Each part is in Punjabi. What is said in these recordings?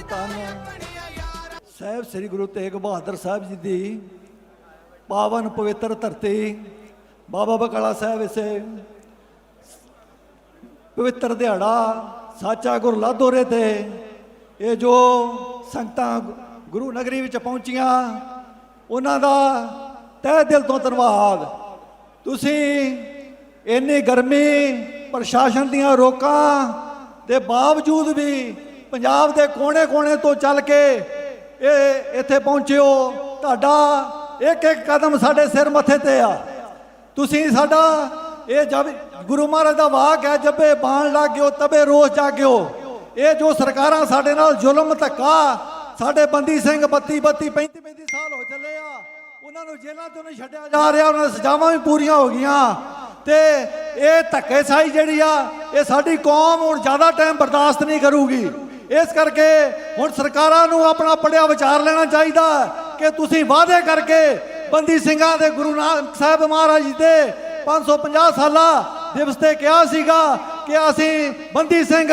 ਧੰਨ ਧੰਨ ਸਾਹਿਬ ਸ੍ਰੀ ਗੁਰੂ ਤੇਗ ਬਹਾਦਰ ਸਾਹਿਬ ਜੀ ਦੀ ਪਾਵਨ ਪਵਿੱਤਰ ਧਰਤੀ, ਬਾਬਾ ਬਕਾਲਾ ਸਾਹਿਬ ਇਸੇ ਪਵਿੱਤਰ ਦਿਹਾੜਾ ਸਾਚਾ ਗੁਰ ਲਾਦੋਰੇ ਤੇ, ਇਹ ਜੋ ਸੰਗਤਾਂ ਗੁਰੂ ਨਗਰੀ ਵਿੱਚ ਪਹੁੰਚੀਆਂ, ਉਹਨਾਂ ਦਾ ਤਹਿ ਦਿਲ ਤੋਂ ਧੰਨਵਾਦ। ਤੁਸੀਂ ਇੰਨੀ ਗਰਮੀ ਪ੍ਰਸ਼ਾਸਨ ਦੀਆਂ ਰੋਕਾਂ ਦੇ ਬਾਵਜੂਦ ਵੀ ਪੰਜਾਬ ਦੇ ਕੋਨੇ-ਕੋਨੇ ਤੋਂ ਚੱਲ ਕੇ ਇਹ ਇੱਥੇ ਪਹੁੰਚਿਓ। ਤੁਹਾਡਾ ਇੱਕ ਇੱਕ ਕਦਮ ਸਾਡੇ ਸਿਰ ਮੱਥੇ ਤੇ ਆ। ਤੁਸੀਂ ਸਾਡਾ ਇਹ ਜਬ ਗੁਰੂ ਮਹਾਰਾਜ ਦਾ ਵਾਕ ਹੈ, ਜੱਬੇ ਬਾਣ ਲੱਗਿਓ ਤਬੇ ਰੋਸ ਜਾਗਿਓ। ਇਹ ਜੋ ਸਰਕਾਰਾਂ ਸਾਡੇ ਨਾਲ ਜ਼ੁਲਮ, ਧੱਕਾ, ਸਾਡੇ ਬੰਦੀ ਸਿੰਘ 32 32 35 35 ਸਾਲ ਹੋ ਚੱਲੇ ਆ, ਉਹਨਾਂ ਨੂੰ ਜੇਲ੍ਹਾਂ ਤੋਂ ਨਹੀਂ ਛੱਡਿਆ ਜਾ ਰਿਹਾ, ਉਹਨਾਂ ਦੀ ਸਜ਼ਾਵਾਂ ਵੀ ਪੂਰੀਆਂ ਹੋ ਗਈਆਂ। ਤੇ ਇਹ ਧੱਕੇਸ਼ਾਹੀ ਜਿਹੜੀ ਆ, ਇਹ ਸਾਡੀ ਕੌਮ ਹੁਣ ਜ਼ਿਆਦਾ ਟਾਈਮ ਬਰਦਾਸ਼ਤ ਨਹੀਂ ਕਰੂਗੀ। ਇਸ ਕਰਕੇ ਹੁਣ ਸਰਕਾਰਾਂ ਨੂੰ ਆਪਣਾ ਪੜਿਆ ਵਿਚਾਰ ਲੈਣਾ ਚਾਹੀਦਾ ਕਿ ਤੁਸੀਂ ਵਾਅਦੇ ਕਰਕੇ ਬੰਦੀ ਸਿੰਘਾਂ ਦੇ ਗੁਰੂ ਨਾਨਕ ਸਾਹਿਬ ਮਹਾਰਾਜ ਜੀ ਦੇ 550 ਸਾਲਾ ਦਿਵਸ ਤੇ ਕਿਹਾ ਸੀਗਾ ਕਿ ਅਸੀਂ ਬੰਦੀ ਸਿੰਘ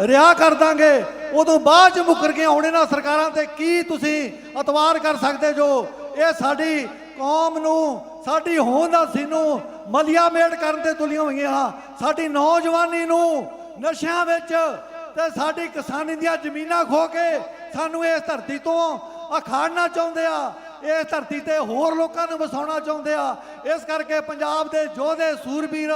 ਰਿਹਾ ਕਰ ਦਾਂਗੇ। ਉਦੋਂ ਬਾਅਦ ਚ ਮੁਕਰ ਕੇ ਹੁਣ ਇਹਨਾਂ ਸਰਕਾਰਾਂ ਤੇ ਕੀ ਤੁਸੀਂ ਅਤਵਾਰ ਕਰ ਸਕਦੇ ਜੋ ਇਹ ਸਾਡੀ ਕੌਮ ਨੂੰ, ਸਾਡੀ ਹੋਂਦ ਅਸੀਂ ਨੂੰ ਮਲੀਆ ਮੇੜ ਕਰਨ ਤੇ ਤੁਲੀਆਂ ਹੋਈਆਂ। ਸਾਡੀ ਨੌਜਵਾਨੀ ਨੂੰ ਨਸ਼ਿਆਂ ਵਿੱਚ ਤੇ ਸਾਡੀ ਕਿਸਾਨੀ ਦੀਆਂ ਜ਼ਮੀਨਾਂ ਖੋ ਕੇ ਸਾਨੂੰ ਇਸ ਧਰਤੀ ਤੋਂ ਅਖਾੜਨਾ ਚਾਹੁੰਦੇ ਆ, ਇਸ ਧਰਤੀ ਤੇ ਹੋਰ ਲੋਕਾਂ ਨੂੰ ਵਸਾਉਣਾ ਚਾਹੁੰਦੇ ਆ। ਇਸ ਕਰਕੇ ਪੰਜਾਬ ਦੇ ਯੋਧੇ ਸੂਰਬੀਰ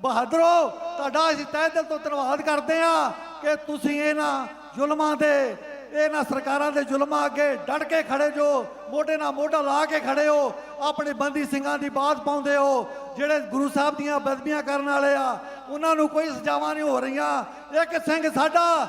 ਬਹਾਦਰੋ, ਤੁਹਾਡਾ ਅਸੀਂ ਤਹਿ ਦਿਲ ਤੋਂ ਧੰਨਵਾਦ ਕਰਦੇ ਆ ਕਿ ਤੁਸੀਂ ਇਹਨਾਂ ਜ਼ੁਲਮਾਂ ਦੇ ਇਹਨਾਂ ਸਰਕਾਰਾਂ ਦੇ ਜ਼ੁਲਮਾਂ ਅੱਗੇ ਡਟ ਕੇ ਖੜੇ ਜੋ, ਮੋਢੇ ਨਾਲ ਮੋਢਾ ਲਾ ਕੇ ਖੜੇ ਹੋ, ਆਪਣੇ ਬੰਦੀ ਸਿੰਘਾਂ ਦੀ ਬਾਤ ਪਾਉਂਦੇ ਹੋ, ਜਿਹੜੇ ਗੁਰੂ ਸਾਹਿਬ ਦੀਆਂ ਬਦਬੀਆਂ ਕਰਨ ਵਾਲੇ ਆ, ਉਹਨਾਂ ਨੂੰ ਕੋਈ ਸਜ਼ਾਵਾਂ ਨਹੀਂ ਹੋ ਰਹੀਆਂ। ਇੱਕ ਸਿੰਘ ਸਾਡਾ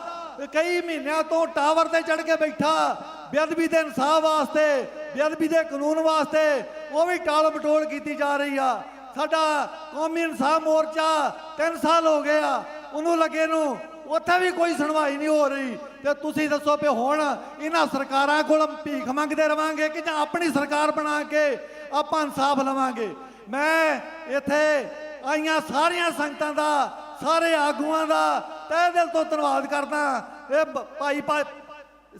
ਕਈ ਮਹੀਨਿਆਂ ਤੋਂ ਟਾਵਰ ਤੇ ਚੜ ਕੇ ਬੈਠਾ, ਬੇਅਦਬੀ ਦੇ ਇਨਸਾਫ ਵਾਸਤੇ, ਬੇਅਦਬੀ ਦੇ ਕਾਨੂੰਨ ਵਾਸਤੇ, ਉਹ ਵੀ ਟਾਲ ਮਟੋਲ ਕੀਤੀ ਜਾ ਰਹੀ ਆ। ਸਾਡਾ ਕੌਮੀ ਇਨਸਾਫ ਮੋਰਚਾ 3 ਸਾਲ ਹੋ ਗਏ ਆ, ਉਹਨੂੰ ਲੱਗੇ ਨੂੰ ਉੱਥੇ ਵੀ ਕੋਈ ਸੁਣਵਾਈ ਨਹੀਂ ਹੋ ਰਹੀ। ਤੇ ਤੁਸੀਂ ਦੱਸੋ ਵੀ ਹੁਣ ਇਹਨਾਂ ਸਰਕਾਰਾਂ ਕੋਲ ਭੀਖ ਮੰਗਦੇ ਰਵਾਂਗੇ ਕਿ ਜਾਂ ਆਪਣੀ ਸਰਕਾਰ ਬਣਾ ਕੇ ਆਪਾਂ ਇਨਸਾਫ ਲਵਾਂਗੇ? ਮੈਂ ਇੱਥੇ ਆਈਆਂ ਸਾਰੀਆਂ ਸੰਗਤਾਂ ਦਾ, ਸਾਰੇ ਆਗੂਆਂ ਦਾ ਤਹਿ ਦਿਲ ਤੋਂ ਧੰਨਵਾਦ ਕਰਦਾ। ਇਹ ਬ- ਭਾਈ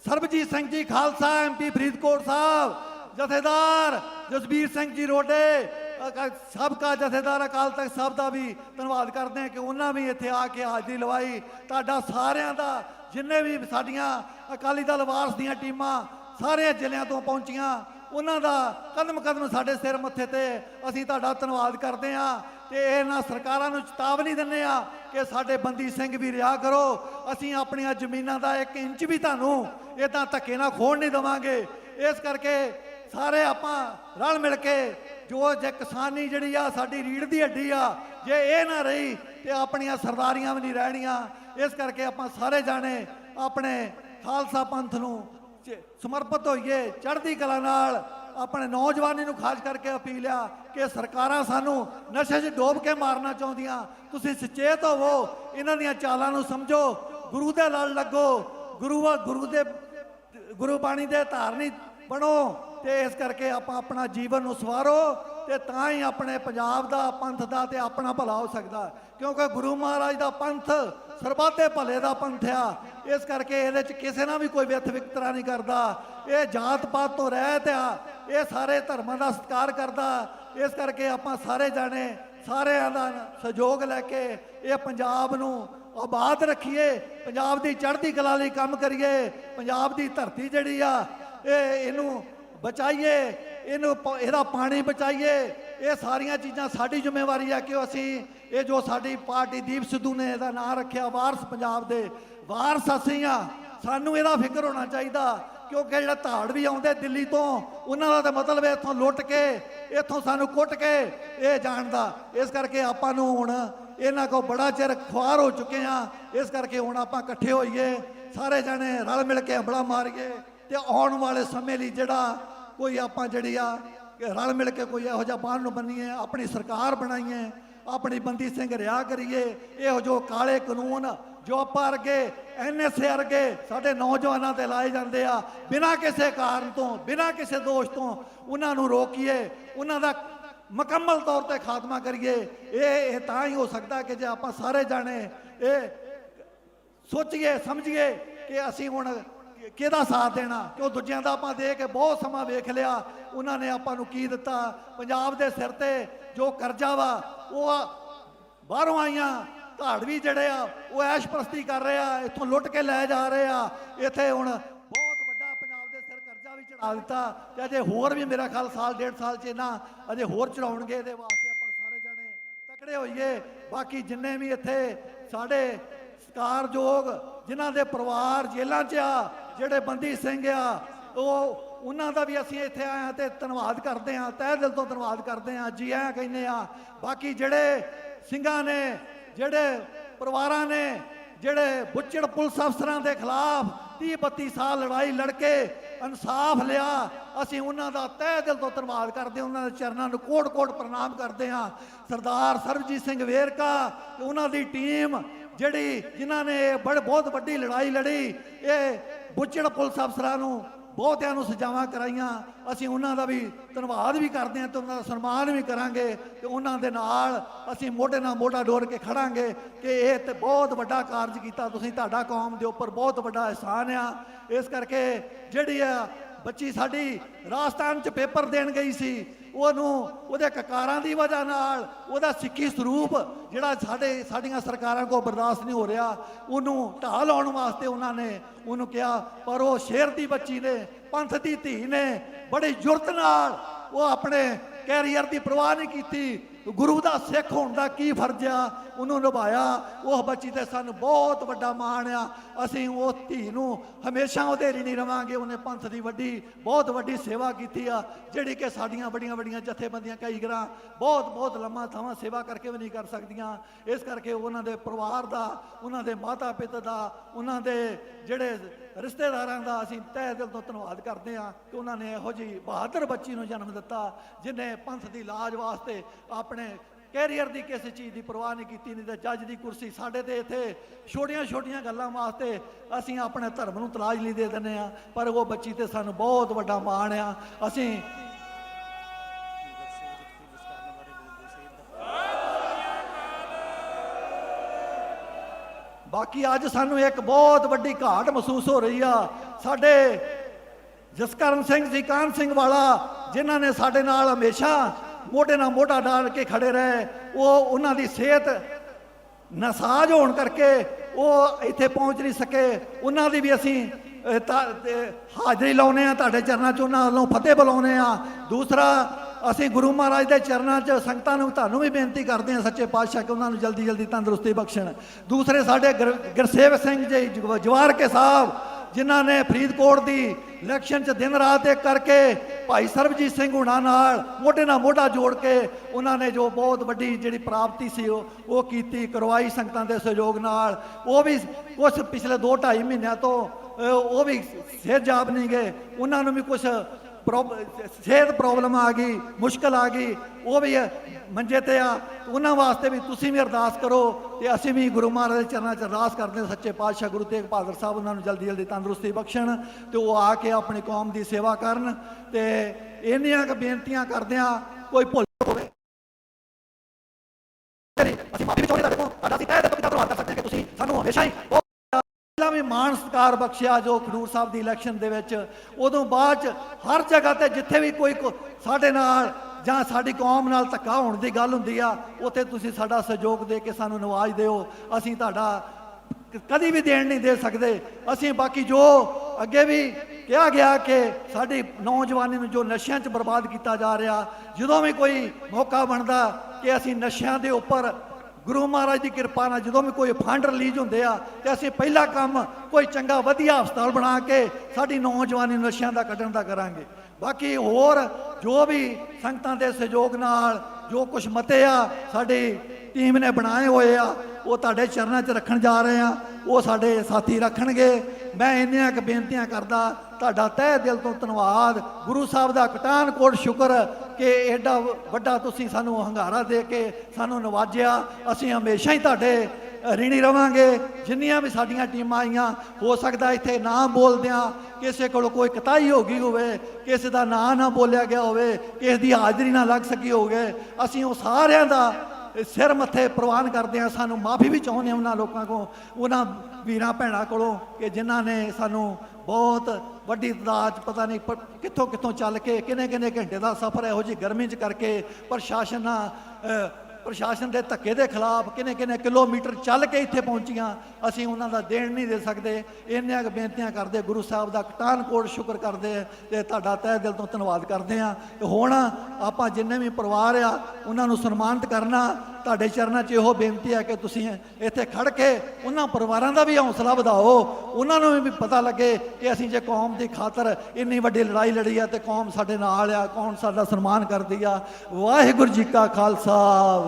ਸਰਬਜੀਤ ਸਿੰਘ ਜੀ ਖਾਲਸਾ ਐਮਪੀ ਫਰੀਦਕੋਟ ਸਾਹਿਬ, ਜਥੇਦਾਰ ਜਸਬੀਰ ਸਿੰਘ ਜੀ ਰੋਡੇ ਸਾਬਕਾ ਜਥੇਦਾਰ ਅਕਾਲ ਤਖਤ ਸਾਹਿਬ ਦਾ ਵੀ ਧੰਨਵਾਦ ਕਰਦੇ ਹਾਂ ਕਿ ਉਹਨਾਂ ਵੀ ਇੱਥੇ ਆ ਕੇ ਹਾਜ਼ਰੀ ਲਵਾਈ। ਤੁਹਾਡਾ ਸਾਰਿਆਂ ਦਾ, ਜਿੰਨੇ ਵੀ ਸਾਡੀਆਂ ਅਕਾਲੀ ਦਲ ਵਾਰਸ ਦੀਆਂ ਟੀਮਾਂ ਸਾਰੇ ਜ਼ਿਲ੍ਹਿਆਂ ਤੋਂ ਪਹੁੰਚੀਆਂ, ਉਹਨਾਂ ਦਾ ਕਦਮ ਕਦਮ ਸਾਡੇ ਸਿਰ ਮੱਥੇ ਤੇ ਅਸੀਂ ਤੁਹਾਡਾ ਧੰਨਵਾਦ ਕਰਦੇ ਹਾਂ ਤੇ ਇਹਨਾਂ ਸਰਕਾਰਾਂ ਨੂੰ ਚੇਤਾਵਨੀ ਦਿੰਦੇ ਆ ਕਿ ਸਾਡੇ ਬੰਦੀ ਸਿੰਘ ਵੀ ਰਿਹਾ ਕਰੋ। ਅਸੀਂ ਆਪਣੀਆਂ ਜ਼ਮੀਨਾਂ ਦਾ ਇੱਕ ਇੰਚ ਵੀ ਤੁਹਾਨੂੰ ਇਦਾਂ ਧੱਕੇ ਨਾਲ ਖੋਣ ਨਹੀਂ ਦਵਾਂਗੇ। ਇਸ ਕਰਕੇ ਸਾਰੇ ਆਪਾਂ ਰਲ ਮਿਲ ਕੇ ਜੋ ਜੇ ਕਿਸਾਨੀ ਜਿਹੜੀ ਆ, ਸਾਡੀ ਰੀੜ ਦੀ ਹੱਡੀ ਆ, ਜੇ ਇਹ ਨਾ ਰਹੀ ਤੇ ਆਪਣੀਆਂ ਸਰਦਾਰੀਆਂ ਵੀ ਨਹੀਂ ਰਹਿਣੀਆਂ। ਇਸ ਕਰਕੇ ਆਪਾਂ ਸਾਰੇ ਜਾਣੇ ਆਪਣੇ ਖਾਲਸਾ ਪੰਥ ਨੂੰ ਸਮਰਪਿਤ ਹੋਈਏ, ਚੜ੍ਹਦੀ ਕਲਾ ਨਾਲ ਆਪਣੇ ਨੌਜਵਾਨੀ ਨੂੰ ਖਾਸ ਕਰਕੇ ਅਪੀਲ ਆ ਕਿ ਸਰਕਾਰਾਂ ਸਾਨੂੰ ਨਸ਼ੇ 'ਚ ਡੋਬ ਕੇ ਮਾਰਨਾ ਚਾਹੁੰਦੀਆਂ। ਤੁਸੀਂ ਸੁਚੇਤ ਹੋਵੋ, ਇਹਨਾਂ ਦੀਆਂ ਚਾਲਾਂ ਨੂੰ ਸਮਝੋ, ਗੁਰੂ ਦੇ ਨਾਲ ਲੱਗੋ, ਗੁਰੂ ਗੁਰੂ ਦੇ, ਗੁਰੂ ਬਾਣੀ ਦੇ ਧਾਰਨੀ ਬਣੋ ਤੇ ਇਸ ਕਰਕੇ ਆਪਾਂ ਆਪਣਾ ਜੀਵਨ ਨੂੰ ਸਵਾਰੋ ਤੇ ਤਾਂ ਹੀ ਆਪਣੇ ਪੰਜਾਬ ਦਾ ਪੰਥ ਦਾ ਤੇ ਆਪਣਾ ਭਲਾ ਹੋ ਸਕਦਾ। ਕਿਉਂਕਿ ਗੁਰੂ ਮਹਾਰਾਜ ਦਾ ਪੰਥ ਸਰਬੱਤੇ ਭਲੇ ਦਾ ਪੰਥ ਆ। ਇਸ ਕਰਕੇ ਇਹਦੇ ਚ ਕਿਸੇ ਨਾਲ ਵੀ ਕੋਈ ਵਿਅਥ ਵਿਕਤਰਾ ਨਹੀਂ ਕਰਦਾ। ਇਹ ਜਾਤ ਪਾਤ ਤੋਂ ਰਹਿਤ ਆ। ਇਹ ਸਾਰੇ ਧਰਮਾਂ ਦਾ ਸਤਿਕਾਰ ਕਰਦਾ। ਇਸ ਕਰਕੇ ਆਪਾਂ ਸਾਰੇ ਜਾਣੇ ਸਾਰਿਆਂ ਦਾ ਸਹਿਯੋਗ ਲੈ ਕੇ ਇਹ ਪੰਜਾਬ ਨੂੰ ਆਬਾਦ ਰੱਖੀਏ। ਪੰਜਾਬ ਦੀ ਚੜ੍ਹਦੀ ਕਲਾ ਲਈ ਕੰਮ ਕਰੀਏ। ਪੰਜਾਬ ਦੀ ਧਰਤੀ ਜਿਹੜੀ ਆ ਇਹ ਇਹਨੂੰ ਬਚਾਈਏ, ਇਹਨੂੰ ਪ- ਇਹਦਾ ਪਾਣੀ ਬਚਾਈਏ। ਇਹ ਸਾਰੀਆਂ ਚੀਜ਼ਾਂ ਸਾਡੀ ਜ਼ਿੰਮੇਵਾਰੀ ਆ ਕਿ ਅਸੀਂ ਇਹ ਜੋ ਸਾਡੀ ਪਾਰਟੀ ਦੀਪ ਸਿੱਧੂ ਨੇ ਇਹਦਾ ਨਾਂ ਰੱਖਿਆ ਵਾਰਸ ਪੰਜਾਬ ਦੇ, ਵਾਰਸ ਅਸੀਂ ਆ। ਸਾਨੂੰ ਇਹਦਾ ਫਿਕਰ ਹੋਣਾ ਚਾਹੀਦਾ, ਕਿਉਂਕਿ ਜਿਹੜਾ ਧਾੜ ਵੀ ਆਉਂਦੇ ਦਿੱਲੀ ਤੋਂ, ਉਹਨਾਂ ਦਾ ਤਾਂ ਮਤਲਬ ਹੈ ਇੱਥੋਂ ਲੁੱਟ ਕੇ, ਇੱਥੋਂ ਸਾਨੂੰ ਕੁੱਟ ਕੇ ਇਹ ਜਾਣਦਾ ਇਸ ਕਰਕੇ ਆਪਾਂ ਨੂੰ ਹੁਣ ਇਹਨਾਂ ਕੋ ਬੜਾ ਚਿਰ ਖੁਆਰ ਹੋ ਚੁੱਕੇ ਆ। ਇਸ ਕਰਕੇ ਹੁਣ ਆਪਾਂ ਇਕੱਠੇ ਹੋਈਏ, ਸਾਰੇ ਜਣੇ ਰਲ ਮਿਲ ਕੇ ਹੰਬਲਾ ਮਾਰੀਏ। ਤੇ ਆਉਣ ਵਾਲੇ ਸਮੇਂ ਲਈ ਜਿਹੜਾ ਕੋਈ ਆਪਾਂ ਜਿਹੜੀ ਆ ਰਲ ਮਿਲ ਕੇ ਕੋਈ ਇਹੋ ਜਿਹਾ ਬਾਣ ਨੂੰ ਬੰਨੀਏ, ਆਪਣੀ ਸਰਕਾਰ ਬਣਾਈਏ, ਆਪਣੀ ਬੰਦੀ ਸਿੰਘ ਰਿਆ ਕਰੀਏ, ਇਹੋ ਜੋ ਕਾਲੇ ਕਾਨੂੰਨ ਜੋ ਆਪਾਂ ਅਰਗੇ ਐਨਐਸਏ ਅਰਗੇ ਸਾਡੇ ਨੌਜਵਾਨਾਂ ਤੇ ਲਾਏ ਜਾਂਦੇ ਆ, ਬਿਨਾਂ ਕਿਸੇ ਕਾਰਨ ਤੋਂ, ਬਿਨਾਂ ਕਿਸੇ ਦੋਸ਼ ਤੋਂ ਉਹਨਾਂ ਨੂੰ ਰੋਕੀਏ, ਉਹਨਾਂ ਦਾ ਮੁਕੰਮਲ ਤੌਰ ਤੇ ਖਾਤਮਾ ਕਰੀਏ, ਇਹ ਇਹ ਤਾਂ ਹੀ ਹੋ ਸਕਦਾ ਕਿ ਜੇ ਆਪਾਂ ਸਾਰੇ ਜਾਣੇ ਇਹ ਸੋਚੀਏ, ਸਮਝੀਏ ਕਿ ਅਸੀਂ ਹੁਣ ਕਿਹਦਾ ਸਾਥ ਦੇਣਾ? ਕਿਉਂ ਦੂਜਿਆਂ ਦਾ ਆਪਾਂ ਦੇ ਕੇ ਬਹੁਤ ਸਮਾਂ ਵੇਖ ਲਿਆ। ਉਹਨਾਂ ਨੇ ਆਪਾਂ ਨੂੰ ਕੀ ਦਿੱਤਾ? ਪੰਜਾਬ ਦੇ ਸਿਰ ਤੇ ਜੋ ਕਰਜ਼ਾ ਵਾ, ਉਹ ਬਾਹਰੋਂ ਆਈਆਂ। ਧਾੜਵੀ ਜਿਹੜੇ ਆ, ਉਹ ਐਸ਼ ਪ੍ਰਸਤੀ ਕਰ ਰਹੇ ਆ। ਇੱਥੋਂ ਲੁੱਟ ਕੇ ਲੈ ਜਾ ਰਹੇ ਆ। ਇੱਥੇ ਹੁਣ ਬਹੁਤ ਵੱਡਾ ਪੰਜਾਬ ਦੇ ਸਿਰ ਕਰਜ਼ਾ ਵੀ ਚੜਾ ਦਿੱਤਾ। ਤੇ ਅਜੇ ਹੋਰ ਵੀ ਮੇਰਾ ਖਿਆਲ ਸਾਲ, ਡੇਢ ਸਾਲ ਚ ਇਹਨਾਂ ਅਜੇ ਹੋਰ ਚੜਾਉਣਗੇ। ਇਹਦੇ ਵਾਸਤੇ ਆਪਾਂ ਸਾਰੇ ਜਣੇ ਤਕੜੇ ਹੋਈਏ। ਬਾਕੀ ਜਿੰਨੇ ਵੀ ਇੱਥੇ ਸਾਡੇ ਸਤਿਕਾਰਯੋਗ ਜਿਨ੍ਹਾਂ ਦੇ ਪਰਿਵਾਰ ਜੇਲ੍ਹਾਂ 'ਚ ਆ ਜਿਹੜੇ ਬੰਦੀ ਸਿੰਘ ਆ, ਉਹ ਉਹਨਾਂ ਦਾ ਵੀ ਅਸੀਂ ਇੱਥੇ ਆਏ ਹਾਂ ਤੇ ਧੰਨਵਾਦ ਕਰਦੇ ਹਾਂ, ਤਹਿ ਦਿਲ ਤੋਂ ਧੰਨਵਾਦ ਕਰਦੇ ਹਾਂ, ਜੀ ਆਇਆਂ ਕਹਿੰਦੇ ਆ ਬਾਕੀ ਜਿਹੜੇ ਸਿੰਘਾਂ ਨੇ, ਜਿਹੜੇ ਪਰਿਵਾਰਾਂ ਨੇ, ਜਿਹੜੇ ਬੁੱਚੜ ਪੁਲਿਸ ਅਫਸਰਾਂ ਦੇ ਖਿਲਾਫ 30 32 ਸਾਲ ਲੜਾਈ ਲੜ ਕੇ ਇਨਸਾਫ ਲਿਆ, ਅਸੀਂ ਉਹਨਾਂ ਦਾ ਤਹਿ ਦਿਲ ਤੋਂ ਧੰਨਵਾਦ ਕਰਦੇ ਹਾਂ, ਉਹਨਾਂ ਦੇ ਚਰਨਾਂ ਨੂੰ ਕੋਟ-ਕੋਟ ਪ੍ਰਣਾਮ ਕਰਦੇ ਹਾਂ। ਸਰਦਾਰ ਸਰਬਜੀਤ ਸਿੰਘ ਵੇਰਕਾ ਤੇ ਉਹਨਾਂ ਦੀ ਟੀਮ ਜਿਹੜੀ ਜਿਨ੍ਹਾਂ ਨੇ ਇਹ ਬੜ, ਬਹੁਤ ਵੱਡੀ ਲੜਾਈ ਲੜੀ, ਇਹ ਬੁੱਚੜ ਪੁਲਿਸ ਅਫਸਰਾਂ ਨੂੰ ਬਹੁਤਿਆਂ ਨੂੰ ਸਜ਼ਾਵਾਂ ਕਰਾਈਆਂ। ਅਸੀਂ ਉਹਨਾਂ ਦਾ ਵੀ ਧੰਨਵਾਦ ਵੀ ਕਰਦੇ ਹਾਂ ਤੇ ਉਹਨਾਂ ਦਾ ਸਨਮਾਨ ਵੀ ਕਰਾਂਗੇ ਤੇ ਉਹਨਾਂ ਦੇ ਨਾਲ ਅਸੀਂ ਮੋਢੇ ਨਾਲ ਮੋਢਾ ਡੋਰ ਕੇ ਖੜਾਂਗੇ ਕਿ ਇਹ ਤੇ ਬਹੁਤ ਵੱਡਾ ਕਾਰਜ ਕੀਤਾ ਤੁਸੀਂ ਤੁਹਾਡਾ ਕੌਮ ਦੇ ਉੱਪਰ ਬਹੁਤ ਵੱਡਾ ਅਹਿਸਾਨ ਆ। ਇਸ ਕਰਕੇ ਜਿਹੜੀ ਆ ਬੱਚੀ ਸਾਡੀ ਰਾਜਸਥਾਨ ਚ ਪੇਪਰ ਦੇਣ ਗਈ ਸੀ। ਉਹਨੂੰ ਉਹਦੇ ਕਕਾਰਾਂ ਦੀ ਵਜ੍ਹਾ ਨਾਲ ਉਹਦਾ ਸਿੱਖੀ ਸਰੂਪ ਜਿਹੜਾ ਸਾਡੇ ਸਾਡੀਆਂ ਸਰਕਾਰਾਂ ਕੋਲ ਬਰਦਾਸ਼ਤ ਨਹੀਂ ਹੋ ਰਿਹਾ, ਉਹਨੂੰ ਢਾਹ ਲਾਉਣ ਵਾਸਤੇ ਉਹਨਾਂ ਨੇ ਉਹਨੂੰ ਕਿਹਾ, ਪਰ ਉਹ ਸ਼ੇਰ ਦੀ ਬੱਚੀ ਨੇ, ਪੰਥ ਦੀ ਧੀ ਨੇ, ਬੜੀ ਜੁਰਤ ਨਾਲ ਉਹ ਆਪਣੇ ਕੈਰੀਅਰ ਦੀ ਪਰਵਾਹ ਨਹੀਂ ਕੀਤੀ। ਗੁਰੂ ਦਾ ਸਿੱਖ ਹੋਣ ਦਾ ਕੀ ਫਰਜ਼ ਆ? ਉਹਨੂੰ ਨਿਭਾਇਆ। ਉਹ ਬੱਚੀ ਤੇ ਸਾਨੂੰ ਬਹੁਤ ਵੱਡਾ ਮਾਣ ਆ। ਅਸੀਂ ਉਹ ਧੀ ਨੂੰ ਹਮੇਸ਼ਾ ਉਹਦੇ ঋਣੀ ਰਵਾਂਗੇ। ਉਹਨੇ ਪੰਥ ਦੀ ਵੱਡੀ, ਬਹੁਤ ਵੱਡੀ ਸੇਵਾ ਕੀਤੀ ਆ। ਜਿਹੜੀ ਕਿ ਸਾਡੀਆਂ ਵੱਡੀਆਂ ਵੱਡੀਆਂ ਜਥੇਬੰਦੀਆਂ ਕਈ ਗਰਾਂ ਬਹੁਤ ਬਹੁਤ ਲੰਮਾ ਥਾਵਾਂ ਸੇਵਾ ਕਰਕੇ ਵੀ ਨਹੀਂ ਕਰ ਸਕਦੀਆਂ। ਇਸ ਕਰਕੇ ਉਹਨਾਂ ਦੇ ਪਰਿਵਾਰ ਦਾ, ਉਹਨਾਂ ਦੇ ਮਾਤਾ ਪਿਤਾ ਦਾ, ਉਹਨਾਂ ਦੇ ਜਿਹੜੇ ਰਿਸ਼ਤੇਦਾਰਾਂ ਦਾ ਅਸੀਂ ਤਹਿ ਦਿਲ ਤੋਂ ਧੰਨਵਾਦ ਕਰਦੇ ਹਾਂ ਕਿ ਉਹਨਾਂ ਨੇ ਇਹੋ ਜਿਹੀ ਬਹਾਦਰ ਬੱਚੀ ਨੂੰ ਜਨਮ ਦਿੱਤਾ ਜਿਨੇ ਪੰਥ ਦੀ ਲਾਜ ਵਾਸਤੇ ਆਪਣੇ ਕੈਰੀਅਰ ਦੀ ਕਿਸੇ ਚੀਜ਼ ਦੀ ਪਰਵਾਹ ਨਹੀਂ ਕੀਤੀ, ਨਹੀਂ ਤੇ ਜੱਜ ਦੀ ਕੁਰਸੀ ਸਾਡੇ ਤੇ ਇੱਥੇ ਛੋਟੀਆਂ ਛੋਟੀਆਂ ਗੱਲਾਂ ਵਾਸਤੇ ਅਸੀਂ ਆਪਣੇ ਧਰਮ ਨੂੰ ਤਲਾਜ ਲਈ ਦੇ ਦਿੰਦੇ ਆ ਪਰ ਉਹ ਬੱਚੀ ਤੇ ਸਾਨੂੰ ਬਹੁਤ ਵੱਡਾ ਮਾਣ ਆ। ਅਸੀਂ ਬਾਕੀ ਅੱਜ ਸਾਨੂੰ ਇੱਕ ਬਹੁਤ ਵੱਡੀ ਘਾਟ ਮਹਿਸੂਸ ਹੋ ਰਹੀ ਆ। ਸਾਡੇ ਜਸਕਰਨ ਸਿੰਘ ਜੀ ਕਾਨ ਸਿੰਘ ਵਾਲਾ, ਜਿਨ੍ਹਾਂ ਨੇ ਸਾਡੇ ਨਾਲ ਹਮੇਸ਼ਾ ਮੋਢੇ ਨਾਲ ਮੋਢਾ ਡਾਲ ਕੇ ਖੜੇ ਰਹੇ, ਉਹ ਉਹਨਾਂ ਦੀ ਸਿਹਤ ਨਸਾਜ ਹੋਣ ਕਰਕੇ ਉਹ ਇੱਥੇ ਪਹੁੰਚ ਨਹੀਂ ਸਕੇ। ਉਹਨਾਂ ਦੀ ਵੀ ਅਸੀਂ ਹਾਜ਼ਰੀ ਲਾਉਨੇ ਆ ਤੁਹਾਡੇ ਚਰਨਾਂ 'ਚ ਉਹਨਾਂ ਵੱਲੋਂ ਫਤਿਹ ਬੁਲਾਉਨੇ ਆ ਦੂਸਰਾ ਅਸੀਂ ਗੁਰੂ ਮਹਾਰਾਜ ਦੇ ਚਰਨਾਂ 'ਚ ਸੰਗਤਾਂ ਨੂੰ ਤੁਹਾਨੂੰ ਵੀ ਬੇਨਤੀ ਕਰਦੇ ਹਾਂ, ਸੱਚੇ ਪਾਤਸ਼ਾਹ, ਕਿ ਉਹਨਾਂ ਨੂੰ ਜਲਦੀ ਜਲਦੀ ਤੰਦਰੁਸਤੀ ਬਖਸ਼ਣ। ਦੂਸਰੇ ਸਾਡੇ ਗੁਰ- ਗੁਰਸੇਵਕ ਸਿੰਘ ਜੀ ਜਵਾਰ ਕੇ ਸਾਹਿਬ, ਜਿਨ੍ਹਾਂ ਨੇ ਫਰੀਦਕੋਟ ਦੀ ਇਲੈਕਸ਼ਨ 'ਚ ਦਿਨ ਰਾਤ ਇੱਕ ਕਰਕੇ ਭਾਈ ਸਰਬਜੀਤ ਸਿੰਘ ਹੁਣਾਂ ਨਾਲ ਮੋਢੇ ਨਾਲ ਮੋਢਾ ਜੋੜ ਕੇ ਉਹਨਾਂ ਨੇ ਜੋ ਬਹੁਤ ਵੱਡੀ ਜਿਹੜੀ ਪ੍ਰਾਪਤੀ ਸੀ ਉਹ ਉਹ ਕੀਤੀ, ਕਰਵਾਈ ਸੰਗਤਾਂ ਦੇ ਸਹਿਯੋਗ ਨਾਲ। ਉਹ ਵੀ ਕੁਝ ਪਿਛਲੇ 2 2.5 ਮਹੀਨਿਆਂ ਤੋਂ ਉਹ ਵੀ ਸਿਹਤ ਜਾਬ ਨਹੀਂ ਗਏ ਉਹਨਾਂ ਨੂੰ ਵੀ ਕੁਝ ਸਿਹਤ ਪ੍ਰੋਬਲਮ ਆ ਗਈ, ਮੁਸ਼ਕਲ ਆ ਗਈ, ਉਹ ਵੀ ਮੰਜੇ ਤੇ ਆ ਉਹਨਾਂ ਵਾਸਤੇ ਵੀ ਤੁਸੀਂ ਵੀ ਅਰਦਾਸ ਕਰੋ ਤੇ ਅਸੀਂ ਵੀ ਗੁਰੂ ਮਹਾਰਾਜ ਦੇ ਚਰਨਾਂ 'ਚ ਅਰਦਾਸ ਕਰਦੇ ਹਾਂ, ਸੱਚੇ ਪਾਤਸ਼ਾਹ ਗੁਰੂ ਤੇਗ ਬਹਾਦਰ ਸਾਹਿਬ ਉਹਨਾਂ ਨੂੰ ਜਲਦੀ ਜਲਦੀ ਤੰਦਰੁਸਤੀ ਬਖਸ਼ਣ ਤੇ ਉਹ ਆ ਕੇ ਆਪਣੀ ਕੌਮ ਦੀ ਸੇਵਾ ਕਰਨ ਤੇ ਇੰਨੀਆਂ ਕੁ ਬੇਨਤੀਆਂ ਕਰਦੇ ਆ ਕੋਈ ਭੁੱਲ ਹੋਵੇ। ਅਸੀਂ ਮਾਫੀ ਚਾਹੁੰਦੇ ਤੁਹਾਡੇ ਕੋਲ ਸਾਡਾ ਅਸੀਂ ਤਹਿ ਦਿਲ ਤੋਂ ਧੰਨਵਾਦ ਕਰ ਸਕਦੇ ਕਿ ਤੁਸੀਂ ਸਾਨੂੰ ਹਮੇਸ਼ਾ ਹੀ ਪਹਿਲਾਂ ਵੀ ਮਾਣ ਸਤਿਕਾਰ ਬਖਸ਼ਿਆ ਜੋ ਖਡੂਰ ਸਾਹਿਬ ਦੀ ਇਲੈਕਸ਼ਨ ਦੇ ਵਿੱਚ। ਉਦੋਂ ਬਾਅਦ ਚ ਹਰ ਜਗ੍ਹਾ ਤੇ ਜਿੱਥੇ ਵੀ ਕੋਈ ਸਾਡੇ ਨਾਲ ਜਾਂ ਸਾਡੀ ਕੌਮ ਨਾਲ ਧੱਕਾ ਹੋਣ ਦੀ ਗੱਲ ਹੁੰਦੀ ਆ, ਉੱਥੇ ਤੁਸੀਂ ਸਾਡਾ ਸਹਿਯੋਗ ਦੇ ਕੇ ਸਾਨੂੰ ਨਵਾਜ ਦਿਓ। ਅਸੀਂ ਤੁਹਾਡਾ ਕ- ਕਦੀ ਵੀ ਦੇਣ ਨਹੀਂ ਦੇ ਸਕਦੇ। ਅਸੀਂ ਬਾਕੀ ਜੋ ਅੱਗੇ ਵੀ ਕਿਹਾ ਗਿਆ ਕਿ ਸਾਡੀ ਨੌਜਵਾਨੀ ਨੂੰ ਜੋ ਨਸ਼ਿਆਂ 'ਚ ਬਰਬਾਦ ਕੀਤਾ ਜਾ ਰਿਹਾ, ਜਦੋਂ ਵੀ ਕੋਈ ਮੌਕਾ ਬਣਦਾ ਕਿ ਅਸੀਂ ਨਸ਼ਿਆਂ ਦੇ ਉੱਪਰ ਗੁਰੂ ਮਹਾਰਾਜ ਦੀ ਕਿਰਪਾ ਨਾਲ ਜਦੋਂ ਵੀ ਕੋਈ ਫੰਡ ਰਿਲੀਜ਼ ਹੁੰਦੇ ਆ ਤੇ ਅਸੀਂ ਪਹਿਲਾ ਕੰਮ ਕੋਈ ਚੰਗਾ ਵਧੀਆ ਹਸਪਤਾਲ ਬਣਾ ਕੇ ਸਾਡੀ ਨੌਜਵਾਨੀ ਨਸ਼ਿਆਂ ਦਾ ਕੱਢਣ ਦਾ ਕਰਾਂਗੇ। ਬਾਕੀ ਹੋਰ ਜੋ ਵੀ ਸੰਗਤਾਂ ਦੇ ਸਹਿਯੋਗ ਨਾਲ ਜੋ ਕੁਝ ਮਤੇ ਆ, ਸਾਡੀ ਟੀਮ ਨੇ ਬਣਾਏ ਹੋਏ ਆ, ਉਹ ਤੁਹਾਡੇ ਚਰਨਾਂ 'ਚ ਰੱਖਣ ਜਾ ਰਹੇ ਆ, ਉਹ ਸਾਡੇ ਸਾਥੀ ਰੱਖਣਗੇ। ਮੈਂ ਇੰਨੀਆਂ ਕੁ ਬੇਨਤੀਆਂ ਕਰਦਾ, ਤੁਹਾਡਾ ਤਹਿ ਦਿਲ ਤੋਂ ਧੰਨਵਾਦ। ਗੁਰੂ ਸਾਹਿਬ ਦਾ ਕਟਾਨ ਕੋਟ ਸ਼ੁਕਰ ਕਿ ਐਡਾ ਵੱਡਾ ਤੁਸੀਂ ਸਾਨੂੰ ਹੰਗਾਰਾ ਦੇ ਕੇ ਸਾਨੂੰ ਨਵਾਜਿਆ। ਅਸੀਂ ਹਮੇਸ਼ਾ ਹੀ ਤੁਹਾਡੇ ঋਣੀ ਰਵਾਂਗੇ। ਜਿੰਨੀਆਂ ਵੀ ਸਾਡੀਆਂ ਟੀਮਾਂ ਆਈਆਂ, ਹੋ ਸਕਦਾ ਇੱਥੇ ਨਾ ਬੋਲਦਿਆਂ ਕਿਸੇ ਕੋਲ ਕੋਈ ਕਤਾਈ ਹੋ ਗਈ ਹੋਵੇ, ਕਿਸੇ ਦਾ ਨਾਂ ਨਾ ਬੋਲਿਆ ਗਿਆ ਹੋਵੇ, ਕਿਸੇ ਦੀ ਹਾਜ਼ਰੀ ਨਾ ਲੱਗ ਸਕੀ ਹੋਵੇ। ਅਸੀਂ ਉਹ ਸਾਰਿਆਂ ਦਾ ਸਿਰ ਮੱਥੇ ਪ੍ਰਵਾਨ ਕਰਦੇ ਆ ਸਾਨੂੰ ਮਾਫੀ ਵੀ ਚਾਹੁੰਦੇ ਹਾਂ ਉਹਨਾਂ ਲੋਕਾਂ ਕੋ ਉਹਨਾਂ ਵੀਰਾਂ ਭੈਣਾਂ ਕੋਲੋਂ ਕਿ ਜਿਨ੍ਹਾਂ ਨੇ ਸਾਨੂੰ ਬਹੁਤ ਵੱਡੀ ਤਾਦਾਦ ਪਤਾ ਨਹੀਂ ਪ- ਕਿੱਥੋਂ ਕਿੱਥੋਂ ਚੱਲ ਕੇ ਕਿੰਨੇ ਕਿੰਨੇ ਘੰਟੇ ਦਾ ਸਫ਼ਰ ਇਹੋ ਜਿਹੀ ਗਰਮੀ 'ਚ ਕਰਕੇ ਪ੍ਰਸ਼ਾਸਨ ਅ, ਪ੍ਰਸ਼ਾਸਨ ਦੇ ਧੱਕੇ ਦੇ ਖਿਲਾਫ ਕਿੰਨੇ ਕਿੰਨੇ ਕਿਲੋਮੀਟਰ ਚੱਲ ਕੇ ਇੱਥੇ ਪਹੁੰਚੀਆਂ, ਅਸੀਂ ਉਹਨਾਂ ਦਾ ਦੇਣ ਨਹੀਂ ਦੇ ਸਕਦੇ। ਇੰਨੀਆਂ ਕੁ ਬੇਨਤੀਆਂ ਕਰਦੇ, ਗੁਰੂ ਸਾਹਿਬ ਦਾ ਕਟਾਨਕੋਟ ਸ਼ੁਕਰ ਕਰਦੇ ਆ ਤੇ ਤੁਹਾਡਾ ਤਹਿ ਦਿਲ ਤੋਂ ਧੰਨਵਾਦ ਕਰਦੇ ਆ ਤੇ ਹੁਣ ਆਪਾਂ ਜਿੰਨੇ ਵੀ ਪਰਿਵਾਰ ਆ, ਉਹਨਾਂ ਨੂੰ ਸਨਮਾਨਿਤ ਕਰਨਾ, ਤੁਹਾਡੇ ਚਰਨਾਂ 'ਚ ਇਹੋ ਬੇਨਤੀ ਹੈ ਕਿ ਤੁਸੀਂ ਇੱਥੇ ਖੜ ਕੇ ਉਹਨਾਂ ਪਰਿਵਾਰਾਂ ਦਾ ਵੀ ਹੌਸਲਾ ਵਧਾਓ। ਉਹਨਾਂ ਨੂੰ ਵੀ ਪਤਾ ਲੱਗੇ ਕਿ ਅਸੀਂ ਜੇ ਕੌਮ ਦੀ ਖਾਤਰ ਇੰਨੀ ਵੱਡੀ ਲੜਾਈ ਲੜੀ ਆ ਤੇ ਕੌਮ ਸਾਡੇ ਨਾਲ ਆ ਕੌਮ ਸਾਡਾ ਸਨਮਾਨ ਕਰਦੀ ਆ। ਵਾਹਿਗੁਰੂ ਜੀ ਕਾ ਖਾਲਸਾ।